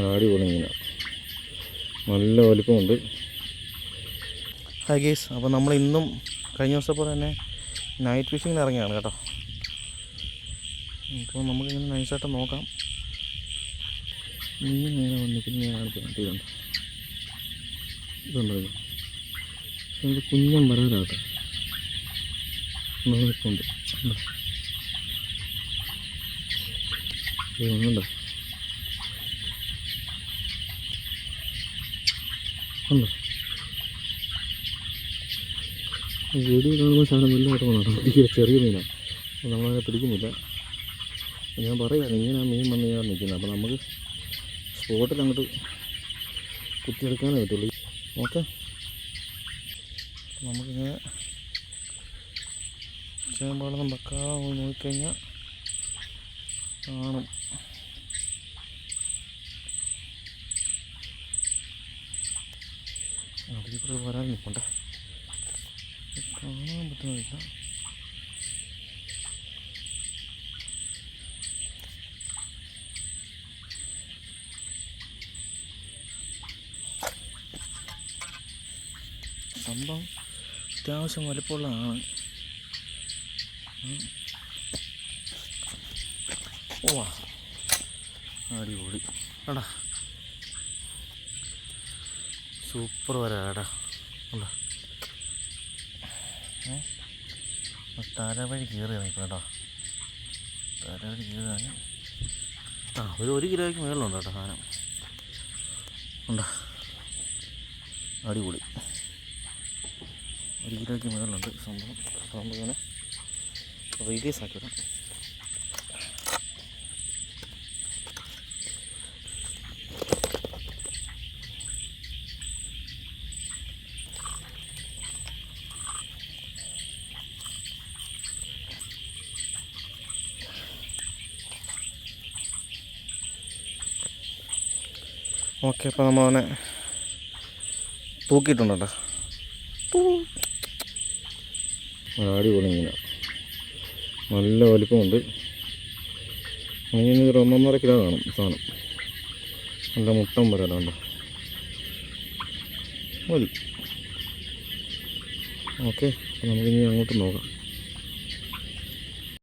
അടിപൊളി പോണിങ്ങനെ നല്ല വലിപ്പമുണ്ട്. ഹായ് ഗേസ് അപ്പോൾ നമ്മൾ ഇന്നും കഴിഞ്ഞ ദിവസം പോലെ തന്നെ നൈറ്റ് ഫിഷിങ്ങിന് ഇറങ്ങിയാണ് കേട്ടോ. അപ്പോൾ നമുക്കിങ്ങനെ നൈസായിട്ട് നോക്കാം. മീൻ നേരെ ഞാൻ കാണിച്ചു ഇതുണ്ട് ഇതുണ്ടോ ഇത് കുഞ്ഞൻ ഉണ്ട് ഒന്നുണ്ടോ ഉണ്ടോ. വീഡിയോ കാണുമ്പോൾ സാധനം വലുതായിട്ട് വന്നു പിടിക്കുക ചെറിയ മീനാണ്. നമ്മളങ്ങനെ പിടിക്കുന്നില്ല. ഞാൻ പറയുകയാണ് ഇങ്ങനെ ആ മീൻ വന്ന് ഞാൻ നിൽക്കുന്നത് അപ്പോൾ നമുക്ക് സ്പോട്ടിൽ അങ്ങോട്ട് കുത്തിയെടുക്കാനേ പറ്റുള്ളൂ. ഓക്കെ? നമുക്കിങ്ങനെ ചേമ്പാളൊന്നും വെക്കാതെ പോയി നോക്കിക്കഴിഞ്ഞാൽ കാണും. അതിൽ കൂടെ വരാൻ നിൽപ്പണ്ടേ കാണാൻ പറ്റുന്നില്ല സംഭവം അത്യാവശ്യം വലിപ്പമുള്ളതാണ്. ഓ അടിപൊളി. എടാ. സൂപ്പർ വരാടാ. ഉണ്ടോ? തലവഴി കയറി നിൽക്കും കേട്ടോ. തലവഴി കയറി ആ ഒരു ഒരു കിലോയ്ക്ക് മുകളിലുണ്ട് കേട്ടോ സാധനം. ഉണ്ടോ? അടിപൊളി. ഒരു കിലോയ്ക്ക് മുകളിലുണ്ട് സംഭവം. സംഭവം നമുക്കിങ്ങനെ റിലീസ് ആക്കി വിടാം. ഓക്കെ അപ്പോൾ നമ്മൾ അവനെ തൂക്കിയിട്ടുണ്ട് കേട്ടോ അടിപൊളി നല്ല വലിപ്പമുണ്ട്. അങ്ങനെ ഒരു ഒന്നൊന്നര കിലോ കാണും സാധനം. നല്ല മുട്ടം വരാനുണ്ട് മതി. ഓക്കെ നമുക്കിനി അങ്ങോട്ട് നോക്കാം.